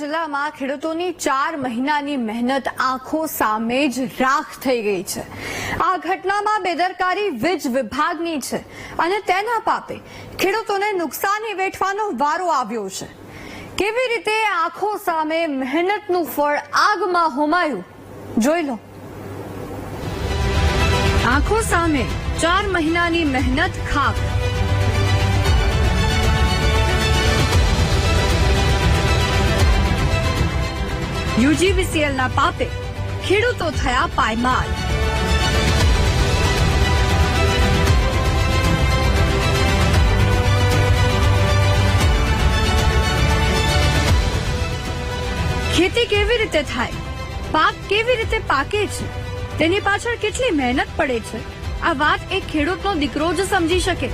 જિલ્લામાં ખેડૂતોની ચાર મહિનાની મહેનત આંખો સામે જ રાખ થઈ ગઈ છે. આ ઘટનામાં બેદરકારી વીજ વિભાગની છે અને તેના પાપે ખેડૂતોને નુકસાની વેઠવાનો વારો આવ્યો છે. કેવી રીતે આંખો સામે મહેનતનું ફળ આગમાં હોમાયું? જોઈ લો. આંખો સામે ચાર મહિનાની મહેનત ખાક યુજીવીસીએલના પાપે ખેડૂતો થયા પાયમાલ. ખેતી કેવી રીતે થાય? પાક કેવી રીતે પાકે છે? તેની પાછળ કેટલી મહેનત પડે છે? આ વાત એક ખેડૂતનો દીકરો જ સમજી શકે.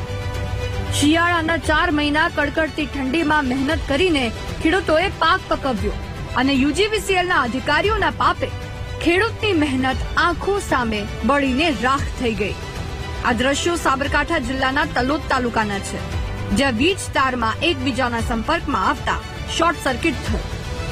શિયાળાના ચાર મહિના કડકડતી ઠંડીમાં મહેનત કરીને ખેડૂતોએ પાક પકવ્યો. અને યુજીવીસીએલના અધિકારીઓના પાપે ખેડૂતની મહેનત આંખો સામે બળીને રાખ થઈ ગઈ. આ દ્રશ્યો સાબરકાંઠા જિલ્લાના તલોદ તાલુકાના છે, જ્યાં વીજ તારમાં એકબીજાના સંપર્કમાં આવતા શોર્ટ સર્કિટ થયું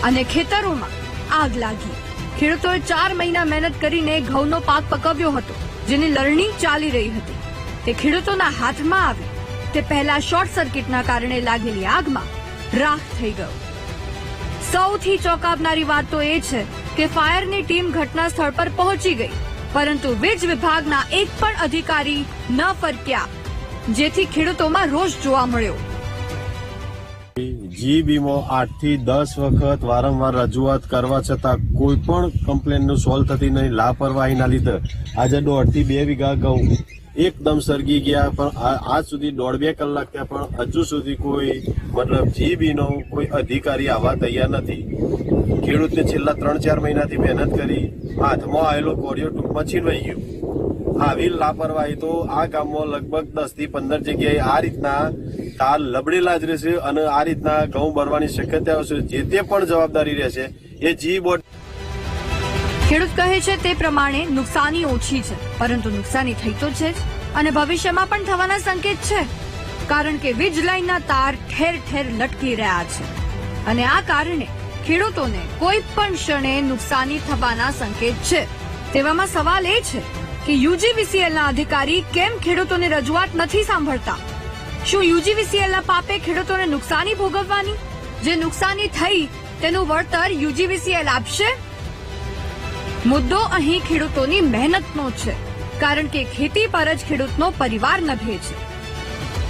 અને ખેતરોમાં આગ લાગી. ખેડૂતોએ ચાર મહિના મહેનત કરીને ઘઉંનો પાક પકવ્યો હતો, જેની લણણી ચાલી રહી હતી. તે ખેડૂતોના હાથમાં આવી, તે પહેલા શોર્ટ સર્કિટના કારણે લાગેલી આગમાં રાખ થઈ ગયો. સૌથી ચોંકાવનારી વાત તો એ છે કે ફાયરની ટીમ ઘટના સ્થળ પર પહોંચી ગઈ, પરંતુ વીજ વિભાગના એક પણ અધિકારી ન ફરક્યા, જેથી ખેડૂતોમાં રોષ જોવા મળ્યો. જીબીમાં આઠથી દસ વખત વારંવાર રજૂઆત કરવા છતાં કોઈ પણ કમ્પ્લેન સોલ્વ થતી નહીં, લાપરવાહીના લીધે. આજે દોઢથી બે વીઘા ઘઉં એકદમ સરગી ગયા, પણ આજ સુધી દોઢ બે કલાક થયા, પણ હજુ સુધી કોઈ મતલબ જીબી નો કોઈ અધિકારી આવવા તૈયાર નથી. ખેડૂતને છેલ્લા ત્રણ ચાર મહિનાથી મહેનત કરી, હાથમાં આવેલો કોરિયો ટૂંકમાં છીનવાઈ ગયો. આવી લાપરવાહી તો આ ગામમાં લગભગ દસથી પંદર જગ્યાએ આ રીતના તાર લબડેલા જ રહેશે અને આ રીતના ઘઉં ભરવાની શક્યતા છે. જે તે પણ જવાબદારી રહેશે, એ જી બોર્ડ ખેડૂત કહે છે તે પ્રમાણે નુકસાની ઓછી છે, પરંતુ નુકસાની થઈ તો છે જ અને ભવિષ્યમાં પણ થવાના સંકેત છે, કારણ કે વીજ લાઈનના તાર ઠેર ઠેર લટકી રહ્યા છે અને આ કારણે ખેડૂતોને કોઈ પણ ક્ષણે નુકસાની થવાના સંકેત છે. તેવામાં સવાલ એ છે કે યુજીવીસીએલના અધિકારી કેમ ખેડૂતોને રજૂઆત નથી સાંભળતા? શું યુજીવીસીએલના પાપે ખેડૂતોને નુકસાની ભોગવવાની? જે નુકસાની થઈ તેનું વળતર યુજીવીસીએલ આપશે? મુદ્દો અહીં ખેડૂતોની મહેનતનો છે, કારણ કે ખેતી પર જ ખેડૂતનો પરિવાર નભે છે.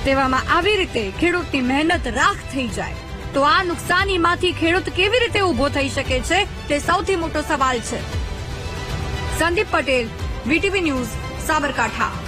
તેવામાં આવી રીતે ખેડૂતની મહેનત રાખ થઈ જાય, તો આ નુકસાનીમાંથી ખેડૂત કેવી રીતે ઊભો થઈ શકે છે તે સૌથી મોટો સવાલ છે. Sandeep Patel, VTV news, Sabarkantha.